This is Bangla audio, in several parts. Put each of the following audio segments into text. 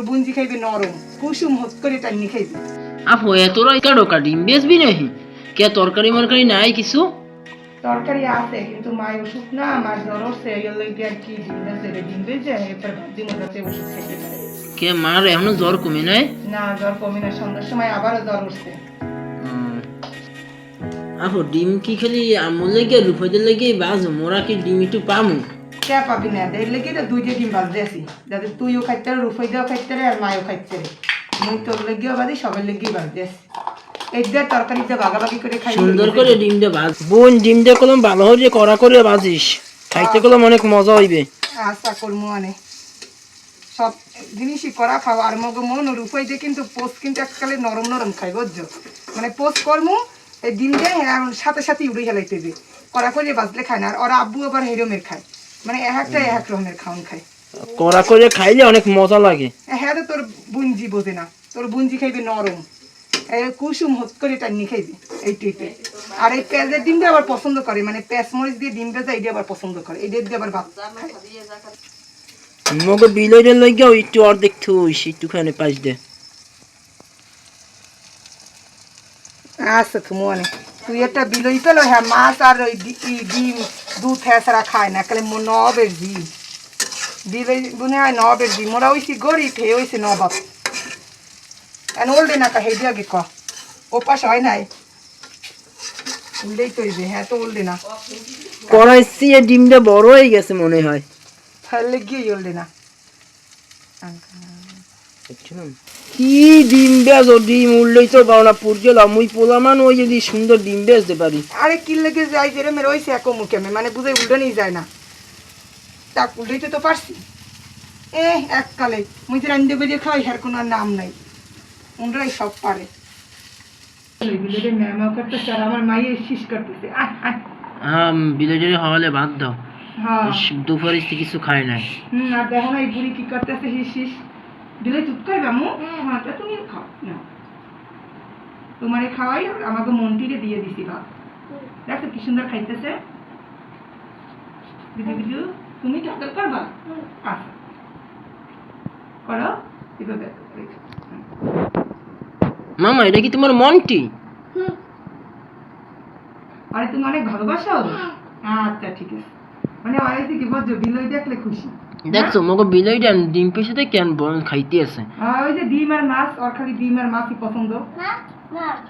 তোর বুঞ্জি খাইবে নরম। কুসুম হত করে টাইনি খাইবে। আপু ডিম বেচবি নাহি কে তরকারি মরকারি নাই কিছু? তরকারি আছে কিন্তু মায় ওষুধ না আমার জ্বর হচ্ছে লইগে আর কি ডিম বেজে রে ডিম বেজে এরপর ভাবছি মোটাতে ওষুধ খাইতে পারে। কে মার এখনও জ্বর কমে নাই? না জ্বর কমে না সন্ধ্যার সময় আবারও জ্বর উঠছে আপু ডিম কি খালি আমুল লেগে রূপদের লেগে বাজ মোরা কি ডিম একটু পামু? পাবি না? এর লেগে তো দুইটা ডিম যাতে তুইও খাইতে রুফাই দেওয়া খাইতে আর মায়ও খাইতে মুই তোর লেগেও বাদি সবার লেগেই বাজতে আসি এইটা ভাগাভাগি করে খাই। সুন্দর করে বাজ। বোন ডিমটা কলম ভালো হয়ে করা করে বাজিস। খাইতে কলম অনেক মজা হইবে। আশা করব মানে সব জিনিসই করা খাওয়া আর মগ মন রুফাই দিয়ে কিন্তু পোস্ট কিন্তু এককালে নরম নরম খাই বুঝছ? মানে পোস্ট করমু এই ডিম দিয়ে সাথে সাথে উড়ে হেলাইতে দে করা করে বাজলে খায় না আর ওরা আব্বু আবার হেরমের খায়। মানে এক একটা এক রকমের খাওন খায়। করা করে খাইলে অনেক মজা লাগে। হ্যাঁ তো তোর বুঞ্জি বোঝে না। তোর বুঞ্জি খাইবে নরম। এই কুসুম হত করে টাইনি খাইবে এই টিপে আর এই পেঁয়াজের ডিমটা আবার পছন্দ করে মানে পেঁয়াজ মরিচ দিয়ে ডিম ভেজা এইটা আবার পছন্দ করে। এইটা দিয়ে আবার ভাত মগে বিলইদের লাগিয়াও একটু অর্ধেক থুইস একটুখানি পাইস দে। আচ্ছা তুমি অনেক তুই একটা বিলই পেল হ্যাঁ মাছ আর ওই ডিম দুধ হ্যাঁ ছাড়া খায় না কালে নবের জি বিলই বুনে হয় নবের জি মোরা ওইসি গরিব হে ওইসি নবাব। এন ওল্ডে না কা হেডি আগে ক? ওপাশ হয় নাই। উল্লেই তৈবে হ্যাঁ তো ওল্ডে না। করাইছি এ ডিমটা বড় হয়ে গেছে মনে হয়। তাহলে গিয়ে ওল্ডে না। কি ডিম বেজ ও ডিম উঠলেই তো পাও না পুরজল মুই পোলামান ওই যদি সুন্দর ডিম বেচতে পারি। আরে কি লেগে যাই যে রে মেরে ওইসে এক মুখে আমি মানে বুঝে উল্টে নিয়ে যায় না। তা উল্টাইতে তো পারছি। এ এককালে মুই যে রান্না বেরিয়ে খাই হের কোনো নাম নাই। উনরাই সব পারে। ম্যামা করতেছে আর আমার মাইয়ে শীষ করতেছে। হ্যাঁ বিলেজের হওয়ালে বাদ দাও হ্যাঁ। দুপুরে কিছু খায় নাই। হুম আর দেখো না এই বুড়ি কি করতেছে শীষ দিলে করবে আমু হ্যাঁ তুমি খাও না তোমারে খাওয়াই আর আমাকে মন্টিরে দিয়ে দিছি ভাত দেখো কি সুন্দর খাইতেছে। বিজু বিজু তুমি করবা? আচ্ছা। করো এভাবে মামা এটা কি তোমার মনটি আরে তুমি অনেক ভালোবাসো? আচ্ছা ঠিক আছে। মানে অনেক কি বলছো বিলই দেখলে খুশি। দেখছ মগো বিলইটা ডিম পেশাতে কেন বল খাইতে আছে? ওই যে ডিম আর মাছ ওর খালি ডিম আর মাছই পছন্দ।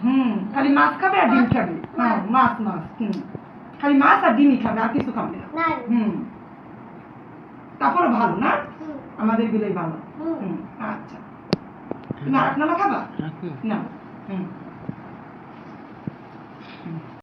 হুম খালি মাছ খাবে আর ডিম খাবে। হ্যাঁ মাছ মাছ হুম। খালি মাছ আর ডিমই খাবে আর কিছু খাবে না। হুম। তারপরে ভালো না? আমাদের বিলাই ভালো। হুম। আচ্ছা। তুমি আর খাবা? না। হুম।